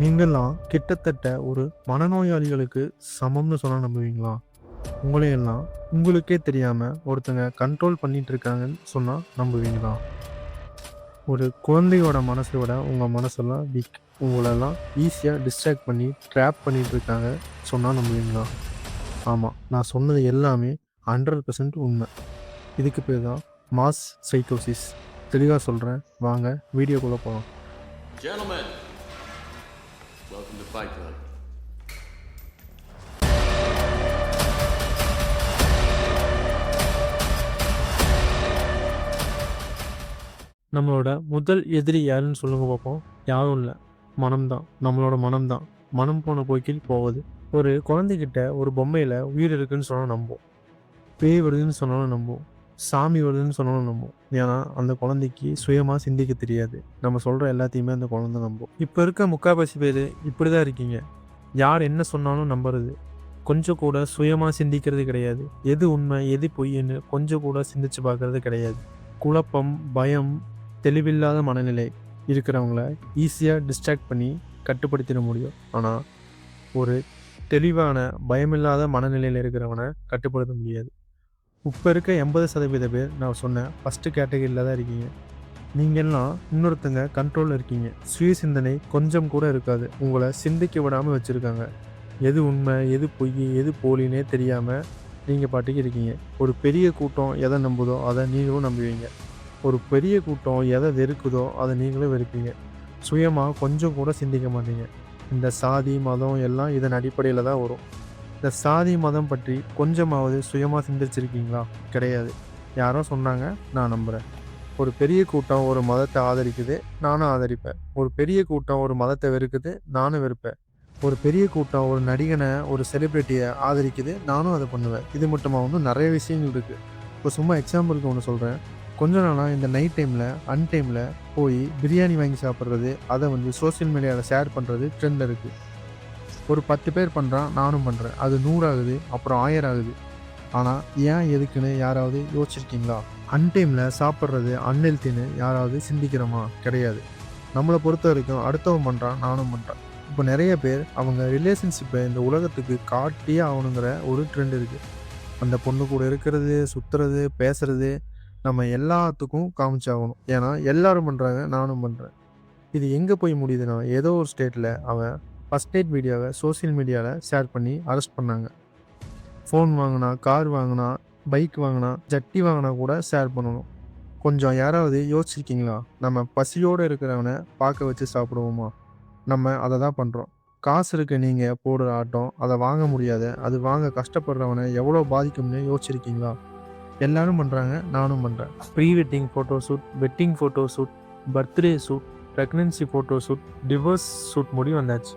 நீங்கள்லாம் கிட்டத்தட்ட ஒரு மனநோயாளிகளுக்கு சமம்னு சொன்னால் நம்புவீங்களா? உங்களையெல்லாம் உங்களுக்கே தெரியாமல் ஒருத்தங்க கண்ட்ரோல் பண்ணிட்டு இருக்காங்கன்னு சொன்னால் நம்புவீங்களா? ஒரு குழந்தையோட மனசை விட உங்கள் மனசெல்லாம் வீக் உங்களெல்லாம் ஈஸியாக டிஸ்ட்ராக்ட் பண்ணி ட்ராப் பண்ணிட்டு இருக்காங்க சொன்னால் நம்புவீங்களா? ஆமாம் நான் சொன்னது எல்லாமே ஹண்ட்ரட் பர்சன்ட் உண்மை. இதுக்கு பேர் தான் மாஸ் சைக்கோசிஸ் தெளிவாக சொல்கிறேன் வாங்க வீடியோக்குள்ளே போகலாம் Fight Club. நம்மளோட முதல் எதிரி யாருன்னு சொல்லுங்க பார்ப்போம் யாரும் இல்லை. மனம்தான். நம்மளோட மனம்தான். மனம் போன போக்கில் போகுது ஒரு குழந்தைகிட்ட ஒரு பொம்மையில் உயிர் இருக்குன்னு சொன்னால் நம்புவோம். பேய் வருதுன்னு சொன்னாலும் நம்புவோம். சாமி வருதுன்னு சொன்னாலும் நம்புவோம். ஏன்னா அந்த குழந்தைக்கு சுயமாக சிந்திக்க தெரியாது. நம்ம சொல்கிற எல்லாத்தையுமே அந்த குழந்தை நம்பும். இப்போ இருக்க முக்கால்வாசி பேர் இப்படி தான் இருக்கீங்க. யார் என்ன சொன்னாலும் நம்புறது. கொஞ்சம் கூட சுயமாக சிந்திக்கிறது கிடையாது. எது உண்மை எது பொய்ன்னு கொஞ்சம் கூட சிந்திச்சு பார்க்கறது கிடையாது. குழப்பம் பயம் தெளிவில்லாத மனநிலை இருக்கிறவங்கள ஈஸியாக டிஸ்ட்ராக்ட் பண்ணி கட்டுப்படுத்திட முடியும். ஆனால் ஒரு தெளிவான பயமில்லாத மனநிலையில் இருக்கிறவனை கட்டுப்படுத்த முடியாது. இப்போ இருக்க எண்பது சதவீத பேர் நான் சொன்ன ஃபஸ்ட்டு கேட்டகரியில் தான் இருக்கீங்க. நீங்கள்லாம் இன்னொருத்தங்க கண்ட்ரோலில் இருக்கீங்க. சுய சிந்தனை கொஞ்சம் கூட இருக்காது. உங்களை சிந்திக்க விடாமல் வச்சுருக்காங்க. எது உண்மை எது பொய் எது போலினே தெரியாமல் நீங்கள் பாட்டுக்கு இருக்கீங்க. ஒரு பெரிய கூட்டம் எதை நம்புதோ அதை நீங்களும் நம்புவீங்க. ஒரு பெரிய கூட்டம் எதை வெறுக்குதோ அதை நீங்களும் வெறுப்பீங்க. சுயமாக கொஞ்சம் கூட சிந்திக்க மாட்டீங்க. இந்த சாதி மதம் எல்லாம் இதன் அடிப்படையில் தான் வரும். இந்த சாதி மதம் பற்றி கொஞ்சமாவது சுயமாக சிந்திச்சிருக்கீங்களா? கிடையாது. யாரோ சொன்னாங்க நான் நம்புகிறேன் ஒரு பெரிய கூட்டம் ஒரு மதத்தை ஆதரிக்குது நானும் ஆதரிப்பேன். ஒரு பெரிய கூட்டம் ஒரு மதத்தை வெறுக்குது நானும் வெறுப்பேன். ஒரு பெரிய கூட்டம் ஒரு நடிகனை ஒரு செலிப்ரிட்டியை ஆதரிக்குது நானும் அதை பண்ணுவேன். இது மட்டுமா? வந்து நிறைய விஷயங்கள் இருக்குது இப்போ சும்மா எக்ஸாம்பிளுக்கு ஒன்று சொல்கிறேன் கொஞ்ச நாளாக இந்த நைட் டைமில் அன் டைமில் போய் பிரியாணி வாங்கி சாப்பிட்றது அதை வந்து சோஷியல் மீடியாவில் ஷேர் பண்ணுறது ட்ரெண்டில் இருக்குது ஒரு பத்து பேர் பண்ணுறான் நானும் பண்ணுறேன் அது நூறாகுது அப்புறம் ஆயிரம் ஆகுது. ஆனால் ஏன் எதுக்குன்னு யாராவது யோசிச்சிருக்கீங்களா? அன்டைமில் சாப்பிட்றது அன்ஹெல்த்தின்னு யாராவது சிந்திக்கிறோமா? கிடையாது. நம்மளை பொறுத்த வரைக்கும் அடுத்தவன் பண்ணுறான் நானும் பண்ணுறேன் இப்போ நிறைய பேர் அவங்க ரிலேஷன்ஷிப்பை இந்த உலகத்துக்கு காட்டியே ஆகணுங்கிற ஒரு ட்ரெண்ட் இருக்குது அந்த பொண்ணு கூட இருக்கிறது சுற்றுறது பேசுறது நம்ம எல்லாத்துக்கும் காமிச்சாகணும். ஏன்னா எல்லாரும் பண்ணுறாங்க நானும் பண்ணுறேன் இது எங்கே போய் முடியுதுன்னா ஏதோ ஒரு ஸ்டேட்டில் அவன் ஃபஸ்ட் எய்ட் வீடியோவை சோஷியல் மீடியாவில் ஷேர் பண்ணி அரெஸ்ட் பண்ணாங்க. ஃபோன் வாங்கினா கார் வாங்கினா பைக் வாங்கினா ஜட்டி வாங்கினா கூட ஷேர் பண்ணணும். கொஞ்சம் யாராவது யோசிச்சிருக்கீங்களா? நம்ம பசியோடு இருக்கிறவனை பார்க்க வச்சு சாப்பிடுவோமா? நம்ம அதை தான் பண்ணுறோம் காசு இருக்க நீங்கள் போடுற ஆட்டம் அதை வாங்க முடியாத. அது வாங்க கஷ்டப்படுறவனை எவ்வளோ பாதிக்கும்னு யோசிச்சிருக்கீங்களா? எல்லாரும் பண்ணுறாங்க நானும் பண்ணுறேன் pre wedding photo shoot wedding photo shoot birthday shoot pregnancy photo shoot divorce shoot முடி வந்தாச்சு.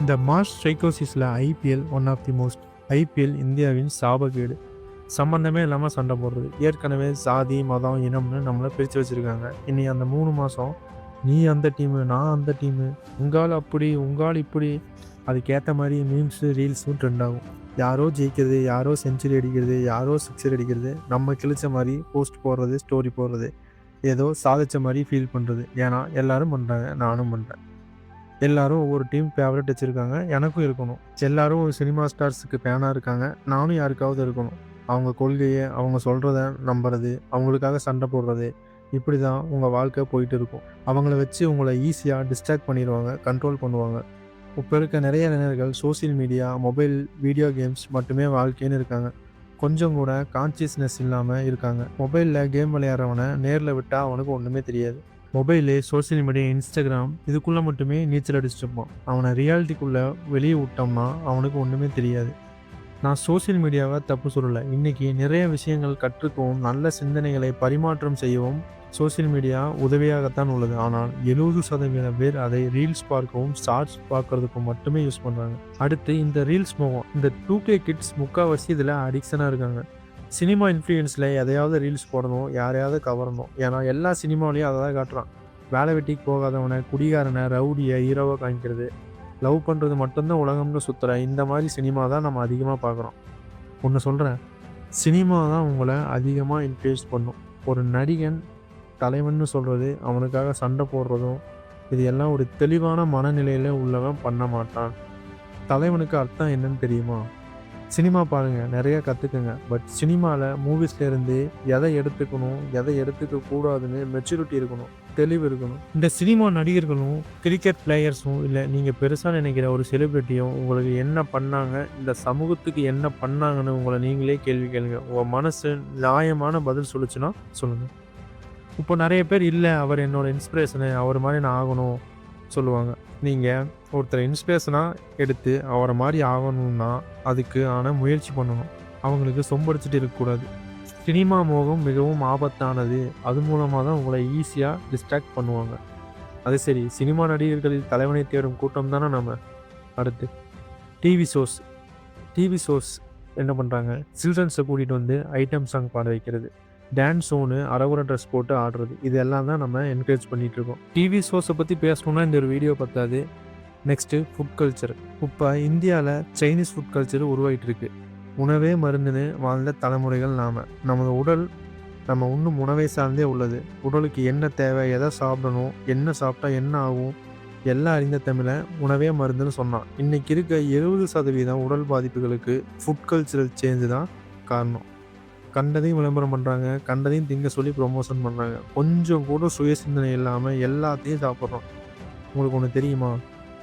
இந்த March ஸ்ட்ரைக்கோசிஸில் I P L one of the most I P L இந்தியாவின் சாபக்கேடு சம்மந்தமே இல்லாமல் சண்டை போடுறது. ஏற்கனவே சாதி மதம் இனம்னு நம்மளை பிரித்து வச்சுருக்காங்க. இனி அந்த மூணு மாதம் நீ அந்த டீமு நான் அந்த டீமு உங்கால் அப்படி உங்கால் இப்படி அதுக்கேற்ற மாதிரி மீம்ஸு ரீல்ஸும் ட்ரெண்ட் ஆகும். யாரோ ஜெயிக்கிறது யாரோ செஞ்சுரி அடிக்கிறது யாரோ சிக்ஸர் அடிக்கிறது நம்ம கிழிச்ச மாதிரி போஸ்ட் போடுறது ஸ்டோரி போடுறது ஏதோ சாதித்த மாதிரி ஃபீல் பண்ணுறது ஏன்னா எல்லோரும் பண்ணுறாங்க நானும் பண்ணுறேன் எல்லாரும் ஒவ்வொரு டீம் ஃபேவரட் வச்சுருக்காங்க. எனக்கும் இருக்கணும். எல்லாரும் ஒரு சினிமா ஸ்டார்ஸுக்கு ஃபேனாக இருக்காங்க. நானும் யாருக்காவது இருக்கணும். அவங்க கொள்கையை அவங்க சொல்கிறத நம்புறது அவங்களுக்காக சண்டை போடுறது இப்படி தான் உங்கள் வாழ்க்கை போயிட்டு இருக்கும். அவங்கள வச்சு உங்களை ஈஸியாக டிஸ்ட்ராக்ட் பண்ணிடுவாங்க கண்ட்ரோல் பண்ணுவாங்க. இப்போ இருக்க நிறைய இளைஞர்கள் social media mobile video games மட்டுமே வாழ்க்கைன்னு இருக்காங்க. கொஞ்சம் கூட கான்சியஸ்னஸ் இல்லாமல் இருக்காங்க. மொபைலில் கேம் விளையாடுறவனை நேரில் விட்டால் அவனுக்கு ஒன்றுமே தெரியாது. மொபைலு சோஷியல் மீடியா இன்ஸ்டாகிராம் இதுக்குள்ளே மட்டுமே நீச்சல் அடிச்சிருப்பான் அவனை ரியாலிட்டிக்குள்ளே வெளியே விட்டோம்னா அவனுக்கு ஒன்றுமே தெரியாது. நான் சோஷியல் மீடியாவை தப்பு சொல்லலை. இன்றைக்கி நிறைய விஷயங்கள் கற்றுக்கவும் நல்ல சிந்தனைகளை பரிமாற்றம் செய்யவும் சோஷியல் மீடியா உதவியாகத்தான் உள்ளது. ஆனால் எழுபது சதவீத பேர் அதை ரீல்ஸ் பார்க்கவும் ஷார்ட்ஸ் பார்க்கறதுக்கும் மட்டுமே யூஸ் பண்ணுறாங்க அடுத்து இந்த ரீல்ஸ் மோகம் இந்த டூ கே கிட்ஸ் முக்கால்வாசி இதில் அடிக்ஷனாக இருக்காங்க. சினிமா இன்ஃப்ளூயன்ஸில் எதையாவது ரீல்ஸ் போடணும் யாரையாவது கவரணும். ஏன்னா எல்லா சினிமாவிலையும் அதை தான் காட்டுறான். வேலை வெட்டிக்கு போகாதவனை குடிகாரனை ரவுடியை ஹீரோவாக காமிக்கிறது லவ் பண்ணுறது மட்டும்தான் உலகம்னு சுற்றுற இந்த மாதிரி சினிமா தான் நம்ம அதிகமாக பார்க்குறோம் ஒன்று சொல்கிறேன் சினிமா தான் உங்களை அதிகமாக இன்ஃப்ளூயன்ஸ் பண்ணும். ஒரு நடிகன் தலைவன்னு சொல்கிறது அவனுக்காக சண்டை போடுறதும் இது எல்லாம் ஒரு தெளிவான மனநிலையில் உள்ளவன் பண்ண மாட்டான். தலைவனுக்கு அர்த்தம் என்னன்னு தெரியுமா? சினிமா பாருங்கள் நிறைய கற்றுக்குங்க பட் சினிமாவில் மூவிஸ்லேருந்து எதை எடுத்துக்கணும் எதை எடுத்துக்க கூடாதுன்னு மெச்சூரிட்டி இருக்கணும் தெளிவு இருக்கணும். இந்த சினிமா நடிகர்களும் கிரிக்கெட் பிளேயர்ஸும் இல்லை நீங்கள் பெருசாக நினைக்கிற ஒரு செலிபிரிட்டியும் உங்களுக்கு என்ன பண்ணாங்க இந்த சமூகத்துக்கு என்ன பண்ணாங்கன்னு உங்களை நீங்களே கேள்வி கேளுங்க. உங்கள் மனசு நியாயமான பதில் சொல்லுச்சுன்னா சொல்லுங்கள் இப்போ நிறைய பேர் இல்லை அவர் என்னோட இன்ஸ்பிரேஷனு அவர் மாதிரி நான் ஆகணும் சொல்லுவாங்க. நீங்கள் ஒருத்தர் இன்ஸ்பிரேஷனாக எடுத்து அவரை மாதிரி ஆகணும்னா அதுக்கு ஆனால் முயற்சி பண்ணணும். அவங்களுக்கு சொம்படிச்சிட்டு இருக்கக்கூடாது. சினிமா மோகம் மிகவும் ஆபத்தானது. அது மூலமாக தான் உங்களை ஈஸியாக டிஸ்ட்ராக்ட் பண்ணுவாங்க. அது சரி சினிமா நடிகர்களில் தலைவனை தேடும் கூட்டம் தானே நம்ம அடுத்து டிவி ஷோஸ் டிவி ஷோஸ் என்ன பண்ணுறாங்க சில்ட்ரன்ஸை கூட்டிகிட்டு வந்து ஐட்டம் சாங் பாட வைக்கிறது. டான்ஸ் ஒன்று அரகுர ட்ரெஸ் போட்டு ஆடுறது. இது எல்லாம் தான் நம்ம என்கரேஜ் பண்ணிகிட்டு இருக்கோம். டிவி ஷோஸை பற்றி பேசணுன்னா இந்த ஒரு வீடியோ பத்தாது. நெக்ஸ்ட்டு ஃபுட் கல்ச்சர் இப்போ இந்தியாவில் சைனீஸ் ஃபுட் கல்ச்சர் உருவாகிட்டு இருக்கு உணவே மருந்துன்னு வாழ்ந்த தலைமுறைகள் நாம். நமது உடல் நம்ம உண்ணும் உணவை சார்ந்தே உள்ளது. உடலுக்கு என்ன தேவை எதை சாப்பிடணும் என்ன சாப்பிட்டா என்ன ஆகும்? எல்லாம் அறிந்த தமிழை உணவே மருந்துன்னு சொன்னான். இன்றைக்கி இருக்க எழுபது சதவீதம் உடல் பாதிப்புகளுக்கு ஃபுட் கல்ச்சரல் சேஞ்சு தான் காரணம். கண்டதையும் விளம்பரம் பண்ணுறாங்க கண்டதையும் திங்க சொல்லி ப்ரொமோஷன் பண்ணுறாங்க கொஞ்சம் கூட சுய சிந்தனை இல்லாமல் எல்லாத்தையும் சாப்பிட்றோம். உங்களுக்கு ஒன்று தெரியுமா?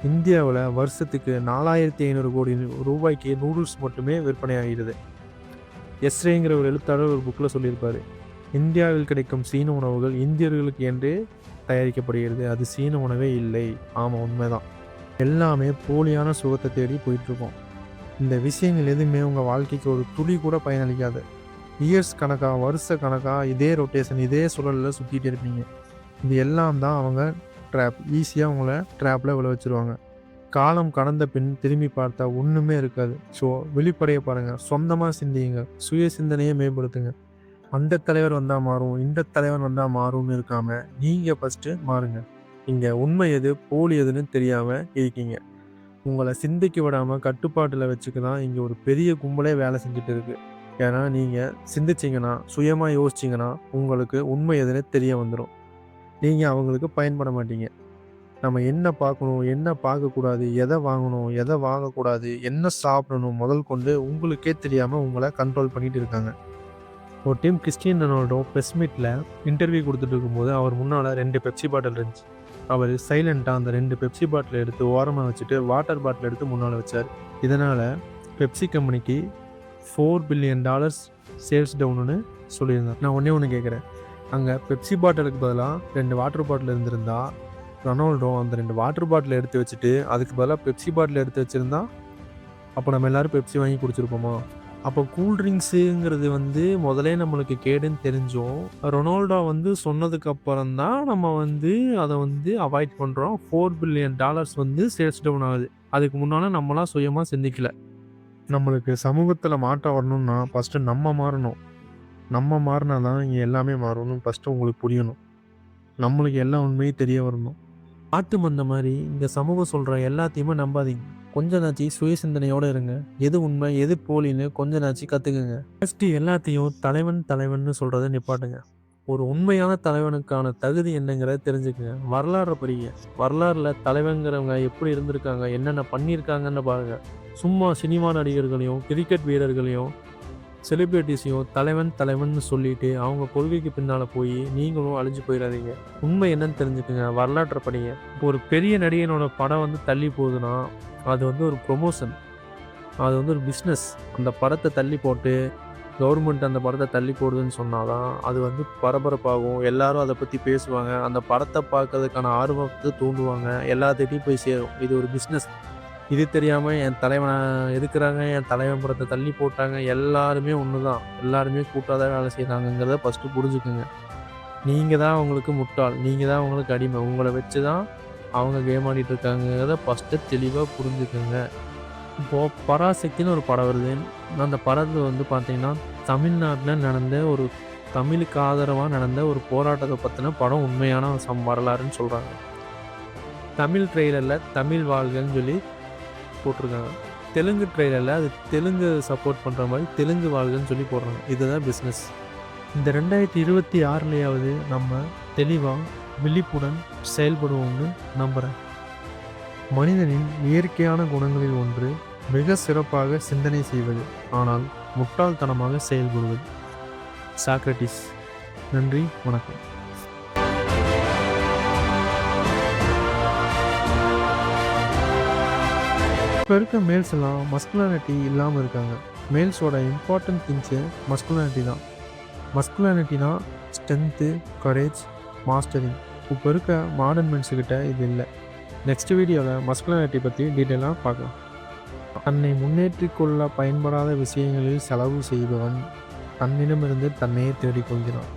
இந்தியாவில் வருஷத்துக்கு நாலாயிரத்தி ஐநூறு கோடி ரூபாய்க்கு நூடுல்ஸ் மட்டுமே விற்பனை ஆகிறது எஸ்ரேங்கிற ஒரு எழுத்தாளர் ஒரு புக்கில் சொல்லியிருப்பார். இந்தியாவில் கிடைக்கும் சீன உணவுகள் இந்தியர்களுக்கு என்றே தயாரிக்கப்படுகிறது. அது சீன உணவே இல்லை. ஆமாம் உண்மைதான். எல்லாமே போலியான சுகத்தை தேடி போயிட்டுருக்கோம். இந்த விஷயங்கள் எதுவுமே உங்கள் வாழ்க்கைக்கு ஒரு துளி கூட பயனளிக்காது. இயர்ஸ் கணக்காக வருஷ கணக்காக இதே ரொட்டேஷன் இதே சுழலில் சுற்றிட்டு இருப்பீங்க. இது எல்லாம் தான் அவங்க ட்ராப் ஈஸியாக உங்களை ட்ராப்பில் விழ வச்சுருவாங்க. காலம் கடந்த பின் திரும்பி பார்த்தா ஒன்றுமே இருக்காது. ஸோ வெளிப்படைய பாருங்கள் சொந்தமாக சிந்தியுங்க. சுய சிந்தனையை மேம்படுத்துங்க. அந்த தலைவர் வந்தால் மாறும். இந்த தலைவர் வந்தால் மாறும்னு இருக்காமல் நீங்கள் ஃபஸ்ட்டு மாறுங்க. இங்கே உண்மை எது போலி எதுன்னு தெரியாமல் இருக்கீங்க. உங்களை சிந்திக்க விடாமல் கட்டுப்பாட்டில் வச்சுக்க தான் இங்கே ஒரு பெரிய கும்பலே வேலை செஞ்சுட்டு இருக்குது ஏன்னா நீங்கள் சிந்திச்சிங்கன்னா சுயமாக யோசிச்சிங்கன்னா உங்களுக்கு உண்மை எதுன்னு தெரிய வந்துடும் நீங்கள் அவங்களுக்கு பயன்பட மாட்டீங்க நம்ம என்ன பார்க்கணும் என்ன பார்க்கக்கூடாது எதை வாங்கணும் எதை வாங்கக்கூடாது என்ன சாப்பிடணும் முதல் கொண்டு உங்களுக்கே தெரியாமல் உங்களை கண்ட்ரோல் பண்ணிகிட்டு இருக்காங்க. ஒரு டைம் கிறிஸ்டியன் ரொனால்டோ ப்ரெஸ் மீட்டில் இன்டர்வியூ கொடுத்துட்டு இருக்கும்போது அவர் முன்னால் ரெண்டு பெப்சி பாட்டில் இருந்துச்சு. அவர் சைலண்ட்டாக அந்த ரெண்டு பெப்சி பாட்டில் எடுத்து ஓரமாக வச்சுட்டு வாட்டர் பாட்டில் எடுத்து முன்னால் வச்சார். இதனால் பெப்சி கம்பெனிக்கு ஃபோர் பில்லியன் டாலர்ஸ் சேல்ஸ் டவுனுன்னு சொல்லியிருந்தேன் நான் ஒன்றே ஒன்று கேட்குறேன் அங்கே பெப்சி பாட்டிலுக்கு பதிலாக ரெண்டு வாட்டர் பாட்டில் இருந்திருந்தா ரொனால்டோ அந்த ரெண்டு வாட்டர் பாட்டில் எடுத்து வச்சுட்டு அதுக்கு பதிலாக பெப்சி பாட்டில் எடுத்து வச்சுருந்தா அப்போ நம்ம எல்லாரும் பெப்சி வாங்கி குடிச்சிருப்போமா? அப்போ கூல்ட்ரிங்க்ஸுங்கிறது வந்து முதலே நம்மளுக்கு கேடுன்னு தெரிஞ்சோம் ரொனால்டோ வந்து சொன்னதுக்கு அப்புறம் தான் நம்ம வந்து அதை வந்து அவாய்ட் பண்ணுறோம் ஃபோர் பில்லியன் டாலர்ஸ் வந்து சேல்ஸ் டவுன் ஆகுது. அதுக்கு முன்னால் நம்மளாம் சுயமாக சிந்திக்கலை. நம்மளுக்கு சமூகத்தில் மாற்றம் வரணும்னா ஃபஸ்ட்டு நம்ம மாறணும். நம்ம மாறினா தான் இங்கே எல்லாமே மாறணும் ஃபஸ்ட்டு உங்களுக்கு புரியணும். நம்மளுக்கு எல்லா உண்மையும் தெரிய வரணும். ஆட்டு மந்த மாதிரி இந்த சமூகம் சொல்கிற எல்லாத்தையுமே நம்பாதீங்க. கொஞ்ச நாச்சி சுய சிந்தனையோடு இருங்க. எது உண்மை எது போலின்னு கொஞ்ச நாச்சி கற்றுக்குங்க ஃபஸ்ட்டு எல்லாத்தையும் தலைவன் தலைவன் சொல்கிறத நிப்பாட்டுங்க. ஒரு உண்மையான தலைவனுக்கான தகுதி என்னங்கிறத தெரிஞ்சுக்கங்க. வரலாறு படிங்க வரலாறில் தலைவங்கிறவங்க எப்படி இருந்திருக்காங்க என்னென்ன பண்ணியிருக்காங்கன்னு பாருங்க. சும்மா சினிமா நடிகர்களையும் கிரிக்கெட் வீரர்களையும் செலிப்ரிட்டிஸையும் தலைவன் தலைவன் சொல்லிட்டு அவங்க கொள்கைக்கு பின்னால் போய் நீங்களும் அழிஞ்சு போயிடாதீங்க உண்மை என்னன்னு தெரிஞ்சுக்கோங்க. வரலாற்றை படிங்க. இப்போ ஒரு பெரிய நடிகனோட படம் வந்து தள்ளி போகுதுன்னா அது வந்து ஒரு ப்ரொமோஷன் அது வந்து ஒரு பிஸ்னஸ் அந்த படத்தை தள்ளி போட்டு கவர்மெண்ட் அந்த படத்தை தள்ளி போடுதுன்னு சொன்னாதான் அது வந்து பரபரப்பாகும். எல்லாரும் அதை பற்றி பேசுவாங்க. அந்த படத்தை பார்க்கறதுக்கான ஆர்வத்தை தூண்டுவாங்க. எல்லாத்திட்டையும் போய் சேரும். இது ஒரு பிஸ்னஸ் இது தெரியாமல் என் தலைவனை எதுக்குறாங்க? என் தலைவன் படத்தை தள்ளி போட்டாங்க. எல்லாருமே ஒன்று தான் எல்லாருமே கூட்டாதான் வேலை செய்கிறாங்கங்கிறத ஃபஸ்ட்டு புரிஞ்சுக்குங்க. நீங்கள் தான் அவங்களுக்கு முட்டாள். நீங்கள் தான் அவங்களுக்கு அடிமை. உங்களை வச்சு தான் அவங்க கேம் ஆடிட்டு இருக்காங்கிறத ஃபஸ்ட்டு தெளிவாக புரிஞ்சுக்குங்க. இப்போது பராசக்தின்னு ஒரு படம் வருது. அந்த படத்தில் வந்து பார்த்திங்கன்னா தமிழ்நாட்டில் நடந்த ஒரு தமிழுக்கு ஆதரவாக நடந்த ஒரு போராட்டத்தை பற்றின படம் உண்மையான சம் வரலாறுன்னு சொல்கிறாங்க தமிழ் ட்ரெய்லரில் தமிழ் வாழ்கன்னு சொல்லி போட்டிருக்காங்க. தெலுங்கு ட்ரெய்லரில் அது தெலுங்கு சப்போர்ட் பண்ணுற மாதிரி தெலுங்கு வாழ்கன்னு சொல்லி போடுறாங்க. இதுதான் பிஸ்னஸ் இந்த ரெண்டாயிரத்தி இருபத்தி ஆறுலையாவது நம்ம தெளிவாக விழிப்புடன் செயல்படுவோம்னு நம்புகிறேன் மனிதனின் இயற்கையான குணங்களில் ஒன்று மிக சிறப்பாக சிந்தனை செய்வது ஆனால் முட்டாள்தனமாக செயல்படுவது. சாக்ரட்டிஸ் நன்றி வணக்கம். இப்போ இருக்க மேல்ஸ் எல்லாம் மஸ்குலானிட்டி இல்லாமல் இருக்காங்க. மேல்ஸோட இம்பார்ட்டன்ட் திங்ஸு மஸ்குலானிட்டி தான். மஸ்குலானிட்டினா ஸ்ட்ரென்த்து கரேஜ் மாஸ்டரிங் இப்போ இருக்க மாடர்ன் மென்ஸுக்கிட்ட இது இல்லை. நெக்ஸ்ட் வீடியோவில் மஸ்குலானிட்டி பற்றி டீட்டெயிலாக பார்க்கலாம். தன்னை முன்னேற்றிக் கொள்ள பயன்படாத விஷயங்களில் செலவு செய்பவன் தன்னிடமிருந்து தன்னையே தேடிக்கொள்கிறான்.